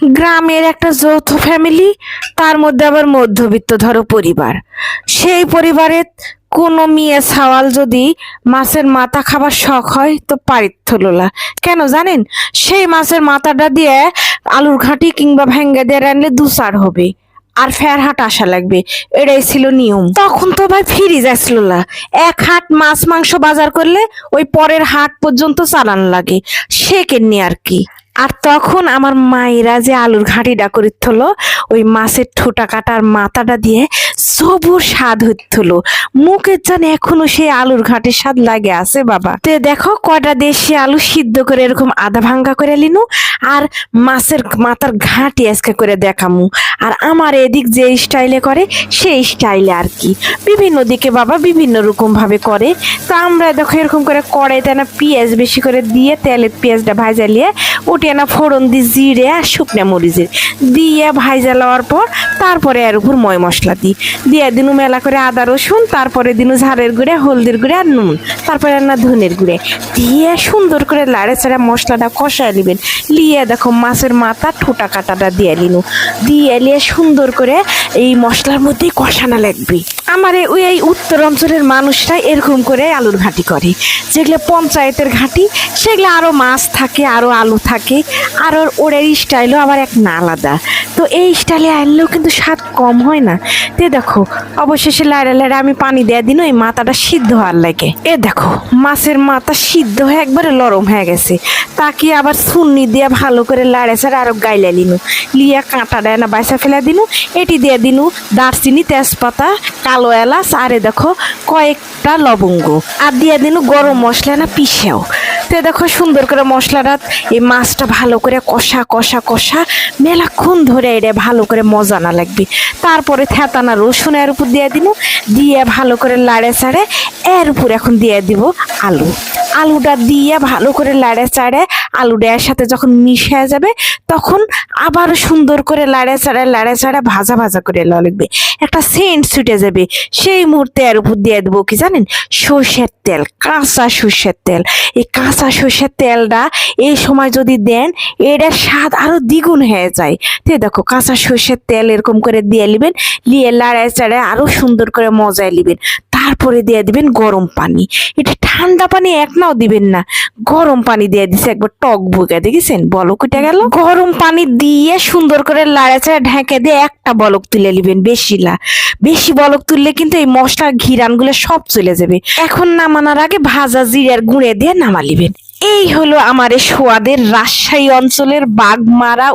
গ্রামের একটা যৌথ ফ্যামিলি তার মধ্যে আবার মধ্যবিত্ত ধরো পরিবার। সেই পরিবারে কোনো মেয়ে সাওয়াল যদি মাছের মাথা খাবার শখ হয়, তো পারিত লোলা। কেন জানেন? সেই মাছের মাথাটা দিয়ে আলুর ঘাঁটি কিংবা ভেঙ্গে দিয়ে রানলে দুসার হবে, আর ফের হাট আসা লাগবে। এটাই ছিল নিয়ম। তখন তো ভাই ফিরি যাচ্ছিল না এক হাট মাছ মাংস বাজার করলে ওই পরের হাট পর্যন্ত চালান লাগে। সে কেননি আর কি? আর তখন আমার মায়েরা যে আলুর ঘাঁটিটা করিত ওই মাছের ঠোঁটা কাটার মাথাটা দিয়ে সবুর স্বাদ হইছিল মুখের জানে এখনও সেই আলুর ঘাটের স্বাদ লাগে আছে, বাবা। তে দেখো, কয়টা দেশি আলু সিদ্ধ করে এরকম আধা ভাঙ্গা করে লিনু, আর মাছের মাথার ঘাঁটি আজকে করে দেখামু। আর আমার এদিক যে স্টাইলে করে, সেই স্টাইলে আর কি। বিভিন্ন দিকে বাবা বিভিন্ন রকম ভাবে করে। তো আমরা দেখো এরকম করে কড়াইতে না পেঁয়াজ বেশি করে দিয়ে তেলের পেঁয়াজটা ভাজা নিয়ে উঠিয়ে না ফোড়ন দিয়ে জিরে আর শুকনা মরিচের দিয়ে ভাজা লওয়ার পর তারপরে এর উপর ময় মশলা দিই। দিয়ে দিনু মেলা করে আদা, রসুন, তারপরে দিনু ঝাড়ের গুঁড়ে, হলদির গুঁড়ে আর নুন। তারপরে না ধনের গুঁড়ে। দিয়ে সুন্দর করে লাড়ে চাড়া মশলাটা কষায় নেবেন। লিয়ে দেখো মাছের মাথা ঠোঁটা কাটাটা দিয়ে নিনু। দিয়ে লিয়ে সুন্দর করে এই মশলার মধ্যেই কষানো লাগবে। আমার এই- উত্তর অঞ্চলের মানুষরা এরকম করে আলুর ঘাঁটি করে। যেগুলো পঞ্চায়েতের ঘাঁটি, সেগুলো আরও মাছ থাকে আরও আলু থাকে, আর ওর ওর স্টাইলও আবার এক না আলাদা। তো এই স্টাইলে আনলেও কিন্তু স্বাদ কম হয় না। তে দেখো, অবশেষে লাইড়া লাইড়া আমি পানি দেওয়া দিন, ওই মাথাটা সিদ্ধ হওয়ার লাগে। এ দেখো, মাছের মাথা সিদ্ধ হয়ে একবারে নরম হয়ে গেছে। তাকে আবার সুন্নি দিয়ে ভালো করে লাড়ে ছাড়া আরও গাইলে লিনু। লিয়া কাঁটা দেয় না, বাইসা ফেলে দিনু, এটি দিয়ে দিনু, দারচিনি, তেজপাতা, কালো এলাচ আরে দেখো কয়েকটা লবঙ্গ। আর দিয়ে দিল গরম মশলা না পিসেও তো দেখো সুন্দর করে মশলাটা, এই মাছটা ভালো করে কষা কষা কষা, মেলাক্ষণ ধরে এটা ভালো করে মজা না লাগবে। তারপরে থেতানা রসুন এর উপর দিয়ে দিনু, দিয়ে ভালো করে লাড়ে ছাড়ে এর উপর এখন দিয়ে দিব আলু। আলুটা দিয়ে ভালো করে লাড়ে চাড়ে আলুটা এর সাথে যখন মিশে যাবে, তখন আবার সুন্দর করে লাড়ে চাড়ে লাড়ে চাড়ে ভাজা ভাজা করে লাগবে একটা সেন্ট ছুটে যাবে। সেই মুহূর্তে এর উপর দিয়ে দেবো কি জানেন? সর্ষের তেল, কাঁচা সর্ষের তেল। এই কাঁচা সর্ষের তেলটা এই সময় যদি দেন এটার স্বাদ আরও দ্বিগুণ হয়ে যায়। তো দেখো, কাঁচা সর্ষের তেল এরকম করে দিয়ে নেবেন, নিয়ে লাড়ায় চাড়ায় আরও সুন্দর করে মজায় নেবেন। তারপরে দিয়ে দিবেন গরম পানি। এটা ঠান্ডা পানি এক নাও দিবেন না। গরম পানি দিয়ে দিছে, একবার টক বুকে, দেখেছেন? বলক উঠে গেল। গরম পানি দিয়ে সুন্দর করে লাড়া চাড়া ঢেকে দিয়ে একটা বলক তুলে নেবেন, বেশি লা বেশি বলক তুললে কিন্তু এই মশলার ঘিরানগুলো সব চলে যাবে। এখন নামানোর আগে ভাজা জিরার গুঁড়ে দিয়ে নামালিবেন। এই হলো আমার সোয়াদের রাজশাহী অঞ্চলের বাগমারা